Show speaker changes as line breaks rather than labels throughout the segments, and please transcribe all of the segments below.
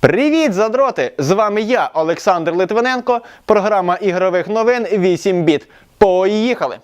Привіт, задроти! З вами я, Олександр Литвиненко, програма ігрових новин 8 біт. Поїхали!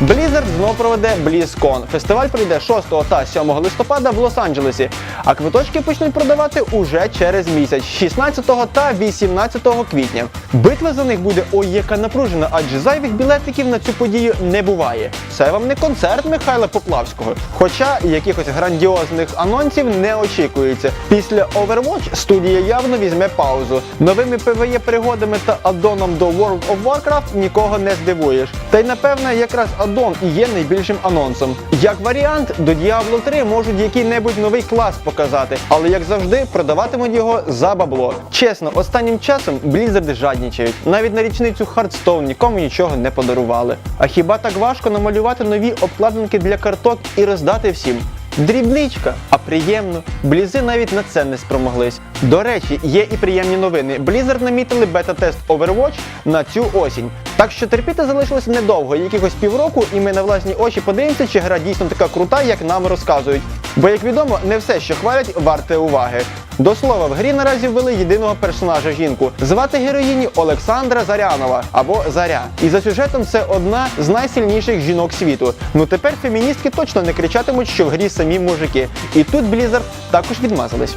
Blizzard знов проведе BlizzCon. Фестиваль пройде 6 та 7 листопада в Лос-Анджелесі, а квиточки почнуть продавати уже через місяць, 16 та 18 квітня. Битва за них буде ой яка напружена, адже зайвих білетиків на цю подію не буває. Це вам не концерт Михайла Поплавського. Хоча якихось грандіозних анонсів не очікується. Після Overwatch студія явно візьме паузу. Новими PvE пригодами та аддоном до World of Warcraft нікого не здивуєш. Та й напевне якраз аддон і є найбільшим анонсом. Як варіант, до Diablo 3 можуть який-небудь новий клас показати, але як завжди продаватимуть його за бабло. Чесно, останнім часом Blizzard жаднічають. Навіть на річницю Hearthstone нікому нічого не подарували. А хіба так важко намалювати нові обкладинки для карток і роздати всім? Дрібничка, а приємно. Блізи навіть на це не спромоглись. До речі, є і приємні новини. Blizzard намітили бета-тест Overwatch на цю осінь. Так що терпіти залишилось недовго, якихось півроку, і ми на власні очі подивимося, чи гра дійсно така крута, як нам розказують. Бо, як відомо, не все, що хвалять, варте уваги. До слова, в грі наразі ввели єдиного персонажа жінку. Звати героїні Олександра Зарянова або Заря. І за сюжетом це одна з найсильніших жінок світу. Ну тепер феміністки точно не кричатимуть, що в грі самі мужики. І тут Blizzard також відмазались.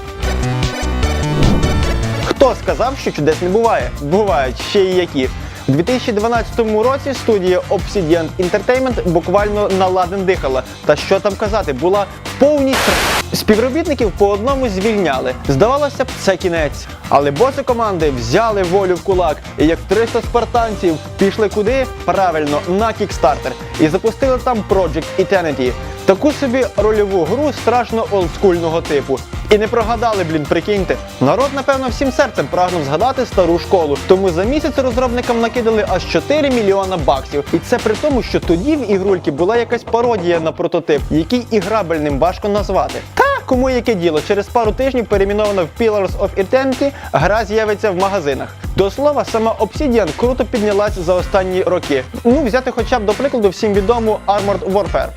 Хто сказав, що чудес не буває? Бувають ще й які. У 2012 році студія Obsidian Entertainment буквально на ладен дихала. Та що там казати, була повністю співробітників по одному звільняли. Здавалося б, це кінець. Але боси команди взяли волю в кулак і як 300 спартанців пішли куди? Правильно, на Kickstarter. І запустили там Project Eternity. Таку собі рольову гру страшно олдскульного типу. І не прогадали, блін, прикиньте. Народ, напевно, всім серцем прагнув згадати стару школу. Тому за місяць розробникам накидали аж 4 мільйона баксів. І це при тому, що тоді в ігрульки була якась пародія на прототип, який і грабельним важко назвати. Та кому яке діло, через пару тижнів перейменована в Pillars of Eternity, гра з'явиться в магазинах. До слова, сама Obsidian круто піднялась за останні роки. Ну, взяти хоча б до прикладу всім відому Armored Warfare.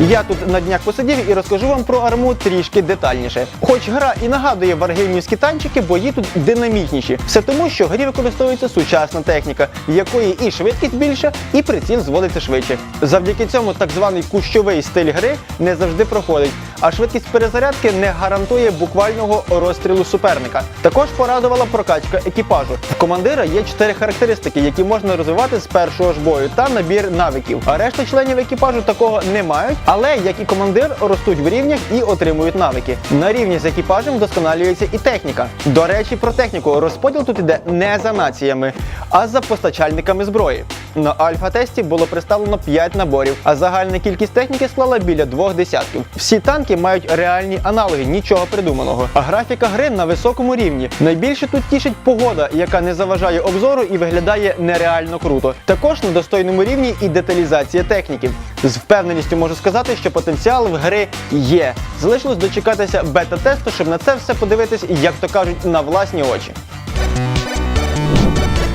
Я тут на днях посидів і розкажу вам про арму трішки детальніше. Хоч гра і нагадує варгеймівські танчики, бої тут динамічніші. Все тому, що в грі використовується сучасна техніка, якої і швидкість більша, і приціл зводиться швидше. Завдяки цьому так званий кущовий стиль гри не завжди проходить, а швидкість перезарядки не гарантує буквального розстрілу суперника. Також порадувала прокачка екіпажу. В командира є чотири характеристики, які можна розвивати з першого ж бою, та набір навиків. А решта членів екіпажу такого не мають, але як і командир ростуть в рівнях і отримують навики. На рівні з екіпажем вдосконалюється і техніка. До речі, про техніку розподіл тут іде не за націями, а за постачальниками зброї. На альфа-тесті було представлено 5 наборів, а загальна кількість техніки склала біля двох десятків. Всі танки мають реальні аналоги, нічого придуманого. А графіка гри на високому рівні. Найбільше тут тішить погода, яка не заважає обзору і виглядає нереально круто. Також на достойному рівні і деталізація техніки. З впевненістю можу сказати, що потенціал в гри є. Залишилось дочекатися бета-тесту, щоб на це все подивитись, як то кажуть, на власні очі.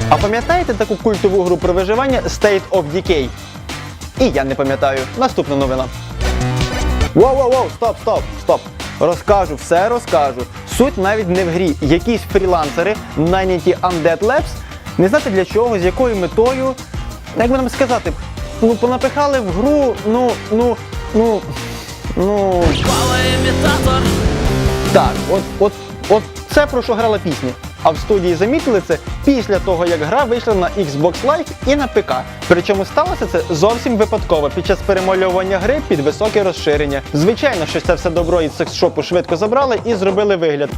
А пам'ятаєте таку культову гру про виживання State of Decay? І я не пам'ятаю. Наступна новина. Воу-воу-воу, стоп, стоп, стоп. Розкажу, все розкажу. Суть навіть не в грі. Якісь фрілансери, найняті Undead Labs, не знати для чого, з якою метою, як би нам сказати, ну понапихали в гру, ну, ну, ну, ну. Так, от, от, от це про що грала пісня. А в студії замітили це після того, як гра вийшла на Xbox Live і на ПК. Причому сталося це зовсім випадково під час перемальовування гри під високе розширення. Звичайно, що це все добро із секс-шопу швидко забрали і зробили вигляд.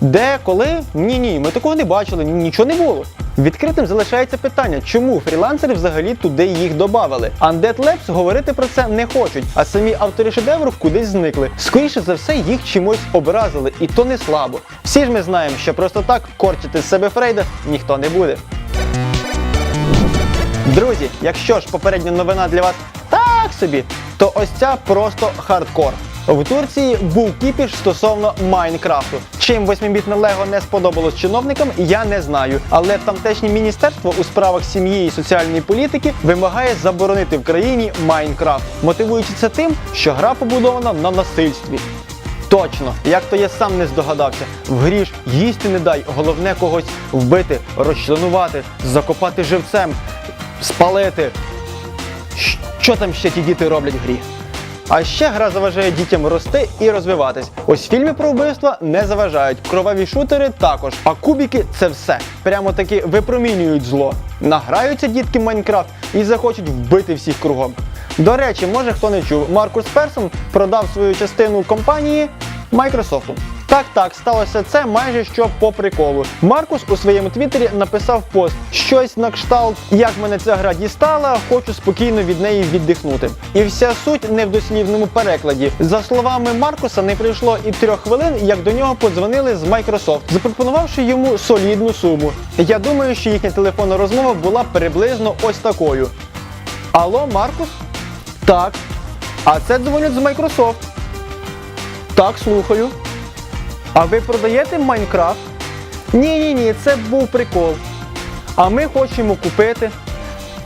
Де, коли? Ні, ні, ми такого не бачили, нічого не було. Відкритим залишається питання, чому фрілансери взагалі туди їх додавали. Undead Labs говорити про це не хочуть, а самі автори шедевру кудись зникли. Скоріше за все, їх чимось образили, і то не слабо. Всі ж ми знаємо, що просто так корчити з себе Фрейда ніхто не буде. Друзі, якщо ж попередня новина для вас так собі, то ось ця просто хардкор. В Турції був кіпіш стосовно Майнкрафту. Чим 8-бітне Лего не сподобалось чиновникам, я не знаю. Але тамтешнє міністерство у справах сім'ї і соціальної політики вимагає заборонити в країні Майнкрафт, мотивуючи це тим, що гра побудована на насильстві. Точно, як то я сам не здогадався. В грі ж їсти не дай, головне когось вбити, розчленувати, закопати живцем, спалити. Що там ще ті діти роблять в грі? А ще гра заважає дітям рости і розвиватись. Ось фільми про вбивства не заважають, кроваві шутери також. А кубіки це все. Прямо таки випромінюють зло. Награються дітки Майнкрафт і захочуть вбити всіх кругом. До речі, може хто не чув, Маркус Персон продав свою частину компанії Microsoft. Так, так, сталося це майже що по приколу. Маркус у своєму твіттері написав пост щось на кшталт, як мене ця гра дістала, хочу спокійно від неї віддихнути. І вся суть не в дослівному перекладі. За словами Маркуса, не пройшло і трьох хвилин, як до нього подзвонили з Microsoft, запропонувавши йому солідну суму. Я думаю, що їхня телефонна розмова була приблизно ось такою. Алло, Маркус? Так. А це дзвонять з Microsoft. Так, слухаю. А ви продаєте Майнкрафт? Ні, ні, ні, це був прикол. А ми хочемо купити.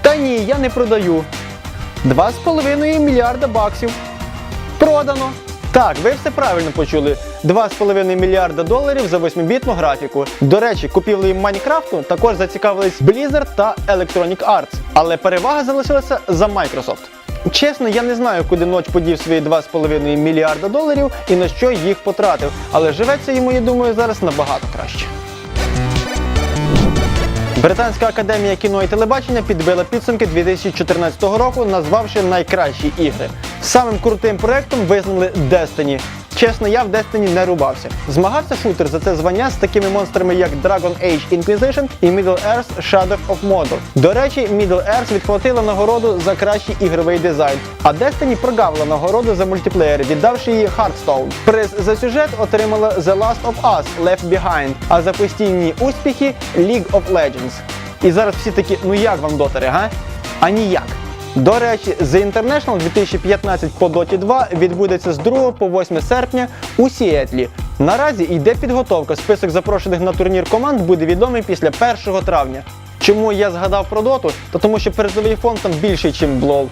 Та ні, я не продаю. 2,5 мільярда баксів. Продано. Так, ви все правильно почули. 2,5 мільярда доларів за 8-бітну графіку. До речі, купівлею Майнкрафту також зацікавились Blizzard та Electronic Arts. Але перевага залишилася за Microsoft. Чесно, я не знаю, куди ноч подів свої 2,5 мільярда доларів і на що їх потратив. Але живеться йому, я думаю, зараз набагато краще. Британська академія кіно і телебачення підбила підсумки 2014 року, назвавши найкращі ігри. Самим крутим проектом визнали Destiny. Чесно, я в Destiny не рубався. Змагався шутер за це звання з такими монстрами, як Dragon Age Inquisition і Middle-earth Shadow of Mordor. До речі, Middle-earth відхватила нагороду за кращий ігровий дизайн, а Destiny прогавила нагороду за мультиплеєр, віддавши її Hearthstone. Приз за сюжет отримала The Last of Us Left Behind, а за постійні успіхи League of Legends. І зараз всі такі, ну як вам дотери, га? А ніяк. До речі, The International 2015 по Dota 2 відбудеться з 2 по 8 серпня у Сіетлі. Наразі йде підготовка. Список запрошених на турнір команд буде відомий після 1 травня. Чому я згадав про доту? Та тому що призовий фонд там більший, ніж Лол.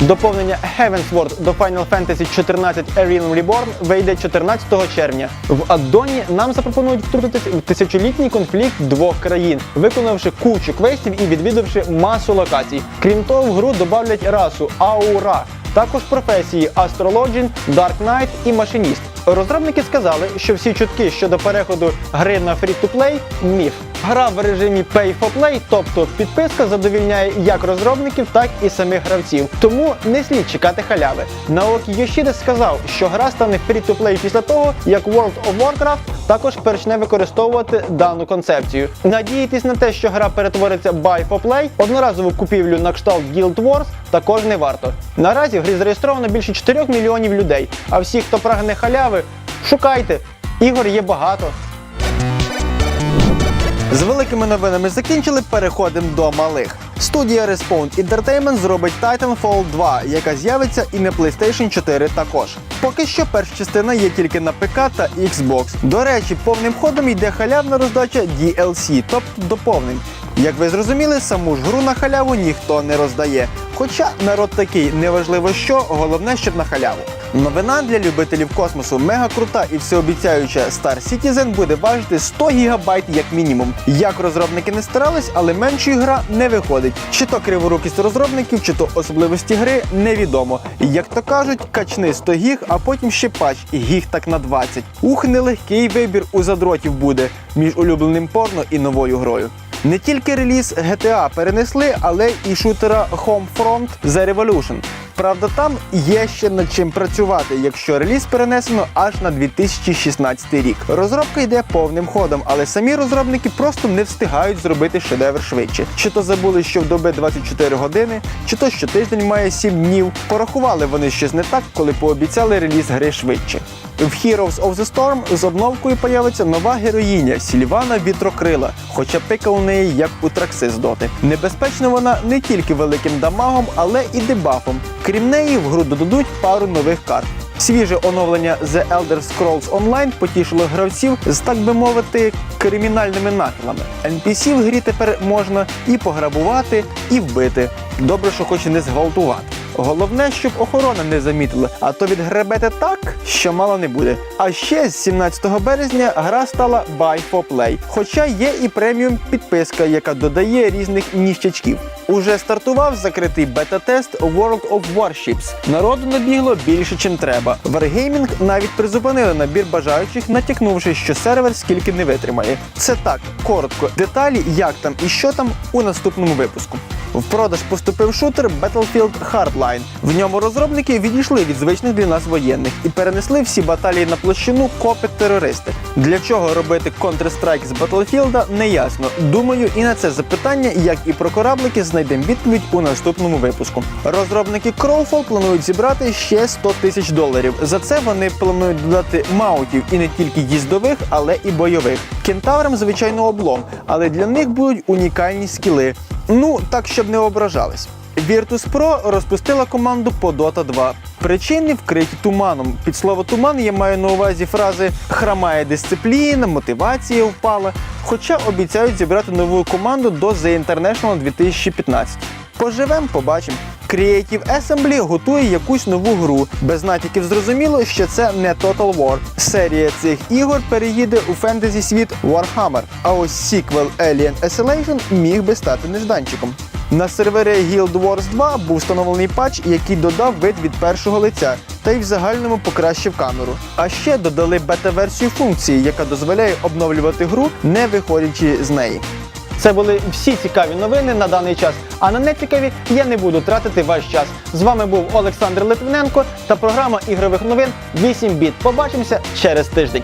Доповнення Heavensward до Final Fantasy 14 A Realm Reborn вийде 14 червня. В аддоні нам запропонують втрутитись в тисячолітній конфлікт двох країн, виконавши кучу квестів і відвідавши масу локацій. Крім того, в гру додавлять расу Аура. Також професії Астрологін, Dark Knight і машиніст. Розробники сказали, що всі чутки щодо переходу гри на free-to-play – міф. Гра в режимі Pay for Play, тобто підписка задовільняє як розробників, так і самих гравців. Тому не слід чекати халяви. Наокі Йошіде сказав, що гра стане free-to-play після того, як World of Warcraft також почне використовувати дану концепцію. Надіятись на те, що гра перетвориться Buy for Play, одноразову купівлю на кшталт Guild Wars також не варто. Наразі в грі зареєстровано більше 4 мільйонів людей. А всі, хто прагне халяви, шукайте. Ігор є багато. З великими новинами закінчили, переходимо до малих. Студія Respawn Entertainment зробить Titanfall 2, яка з'явиться і на PlayStation 4 також. Поки що перша частина є тільки на ПК та Xbox. До речі, повним ходом йде халявна роздача DLC, тобто доповнень. Як ви зрозуміли, саму ж гру на халяву ніхто не роздає. Хоча народ такий, неважливо що, головне, щоб на халяву. Новина для любителів космосу мега крута і всеобіцяюча Star Citizen буде важити 100 гігабайт як мінімум. Як розробники не старались, але меншою гра не виходить. Чи то криворукість розробників, чи то особливості гри невідомо. Як то кажуть, качни 100 гіг, а потім ще пач гіг так на 20. Ух, нелегкий вибір у задротів буде між улюбленим порно і новою грою. Не тільки реліз GTA перенесли, але і шутера Homefront The Revolution. Правда, там є ще над чим працювати, якщо реліз перенесено аж на 2016 рік. Розробка йде повним ходом, але самі розробники просто не встигають зробити шедевр швидше. Чи то забули, що в доби 24 години, чи то що тиждень має 7 днів. Порахували вони щось не так, коли пообіцяли реліз гри швидше. В Heroes of the Storm з обновкою появиться нова героїня Сільвана Вітрокрила, хоча пика у неї як у тракси з доти. Небезпечна вона не тільки великим дамагом, але і дебафом. Крім неї, в гру додадуть пару нових карт. Свіже оновлення The Elder Scrolls Online потішило гравців з, так би мовити, кримінальними нахилами. NPC в грі тепер можна і пограбувати, і вбити. Добре, що хоч і не зґвалтувати. Головне, щоб охорона не замітила, а то відгребете так, що мало не буде. А ще з 17 березня гра стала Buy for Play. Хоча є і преміум підписка, яка додає різних ніщачків. Уже стартував закритий бета-тест World of Warships. Народу набігло більше, чим треба. Wargaming навіть призупинили набір бажаючих, натякнувши, що сервер скільки не витримає. Це так, коротко. Деталі, як там і що там у наступному випуску. В продаж поступив шутер Battlefield Hardline. В ньому розробники відійшли від звичних для нас воєнних і перенесли всі баталії на площину копи терористи. Для чого робити Counter-Strike з Battlefield, не ясно. Думаю, і на це запитання, як і про кораблики, знайдемо відповідь у наступному випуску. Розробники Crowfall планують зібрати ще 100 тисяч доларів. За це вони планують додати маутів і не тільки їздових, але і бойових. Кентаврам, звичайно, облом, але для них будуть унікальні скіли. Ну, так, щоб не ображались. Virtus.pro розпустила команду по Dota 2. Причини вкриті туманом. Під слово туман я маю на увазі фрази храмає дисципліна, мотивація впала. Хоча обіцяють зібрати нову команду до The International 2015. Поживем, побачимо. Creative Assembly готує якусь нову гру. Без натяків зрозуміло, що це не Total War. Серія цих ігор переїде у фентезі світ Warhammer. А ось сіквел Alien Isolation міг би стати нежданчиком. На сервері Guild Wars 2 був встановлений патч, який додав вид від першого лиця та й в загальному покращив камеру. А ще додали бета-версію функції, яка дозволяє обновлювати гру, не виходячи з неї. Це були всі цікаві новини на даний час. А на нецікаві я не буду тратити ваш час. З вами був Олександр Литвиненко та програма ігрових новин 8 біт. Побачимося через тиждень.